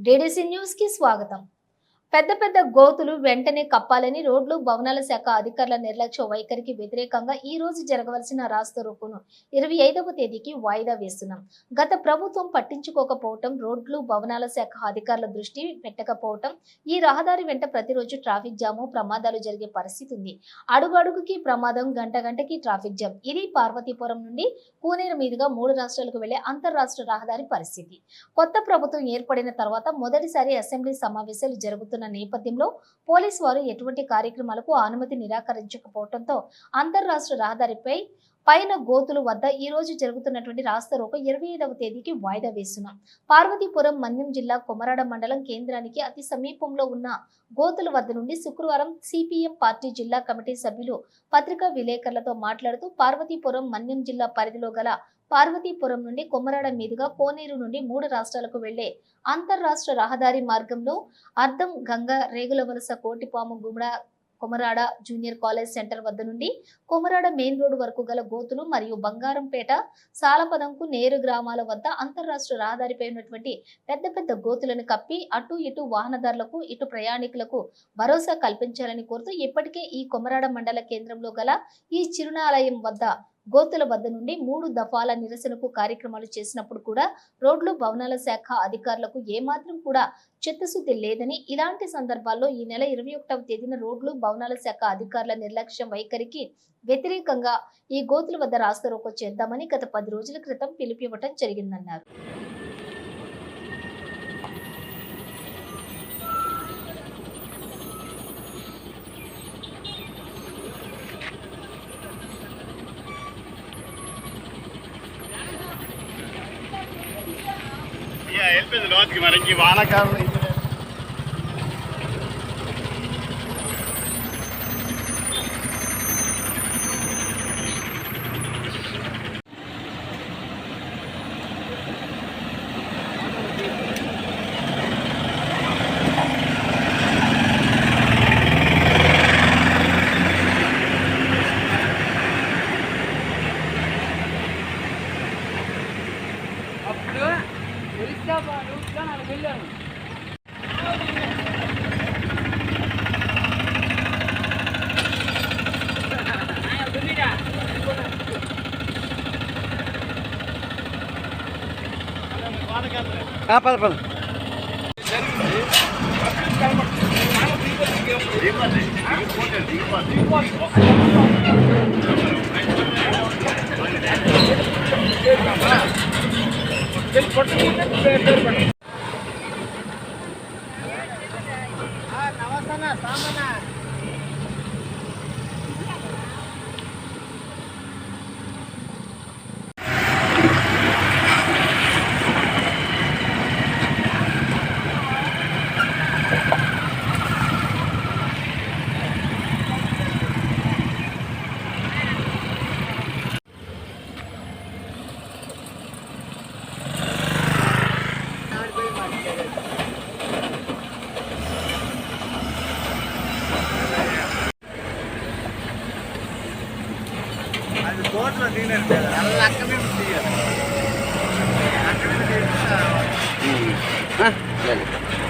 DDC news కి స్వాగతం పెద్ద పెద్ద గోతులు వెంటనే కప్పాలని రోడ్లు భవనాల శాఖ అధికారుల నిర్లక్ష్య వైఖరికి వ్యతిరేకంగా ఈ రోజు జరగవలసిన రాస్తా రోకోను ఇరవై ఐదవ తేదీకి వాయిదా వేస్తున్నాం. గత ప్రభుత్వం పట్టించుకోకపోవటం రోడ్లు భవనాల శాఖ అధికారుల దృష్టి పెట్టకపోవటం ఈ రహదారి వెంట ప్రతిరోజు ట్రాఫిక్ జాము ప్రమాదాలు జరిగే పరిస్థితి ఉంది. అడుగడుగుకి ప్రమాదం గంట గంటకి ట్రాఫిక్ జామ్. ఇది పార్వతీపురం నుండి కూనేరు మీదుగా మూడు రాష్ట్రాలకు వెళ్ళే అంతర్రాష్ట్ర రహదారి పరిస్థితి. కొత్త ప్రభుత్వం ఏర్పడిన తర్వాత మొదటిసారి అసెంబ్లీ సమావేశాలు జరుగుతున్న నేపథ్యంలో పోలీసు వారు ఎటువంటి కార్యక్రమాలకు అనుమతి నిరాకరించకపోవడంతో అంతర్రాష్ట్ర రహదారిపై పైన గోతులు వద్ద ఈ రోజు జరుగుతున్నటువంటి రాస్తారోక ఇరవై ఐదవ తేదీకి వాయిదా వేస్తున్నాం. పార్వతీపురం మన్యం జిల్లా కొమరాడ మండలం కేంద్రానికి అతి సమీపంలో ఉన్న గోతుల వద్ద నుండి శుక్రవారం సిపిఎం పార్టీ జిల్లా కమిటీ సభ్యులు పత్రికా విలేకరులతో మాట్లాడుతూ పార్వతీపురం మన్యం జిల్లా పరిధిలో గల పార్వతీపురం నుండి కొమరాడ మీదుగా కోనేరు నుండి మూడు రాష్ట్రాలకు వెళ్ళే అంతర్రాష్ట్ర రహదారి మార్గంలో అర్ధం Ganga Regula Valasa Kotipamu Gumada Komarada junior college centre వద్ద నుండి కొమరాడ మెయిన్ రోడ్డు వరకు గల గోతులు మరియు బంగారంపేట సాలపదంకు నేరు గ్రామాల వద్ద అంతర్రాష్ట్ర రహదారిపై ఉన్నటువంటి పెద్ద పెద్ద గోతులను కప్పి అటు ఇటు వాహనదారులకు ఇటు ప్రయాణికులకు భరోసా కల్పించాలని కోరుతూ ఇప్పటికే ఈ కొమరాడ మండల కేంద్రంలో గల ఈ చిరునాలయం వద్ద గోతుల వద్ద నుండి మూడు దఫాల నిరసనకు కార్యక్రమాలు చేసినప్పుడు కూడా రోడ్లు భవనాల శాఖ అధికారులకు ఏమాత్రం కూడా చిత్తశుద్ధి లేదని ఇలాంటి సందర్భాల్లో ఈ నెల ఇరవై ఒకటవ తేదీన రోడ్లు భవనాల శాఖ అధికారుల నిర్లక్ష్యం వైఖరికి వ్యతిరేకంగా ఈ గోతుల వద్ద రాస్తారోకో చేద్దామని గత పది రోజుల క్రితం పిలిపివ్వటం జరిగిందన్నారు. వెళ్ళిపోయింది లోతుకి మరి ఇంక వానకాలం వెళ్ళాను పద పద దిగిపోద్ది. దిగిపోతే சாமனா అది కోట్లో దిగినట్టు లేదు. అలా అక్కడి నుంచి అక్కడి నుంచి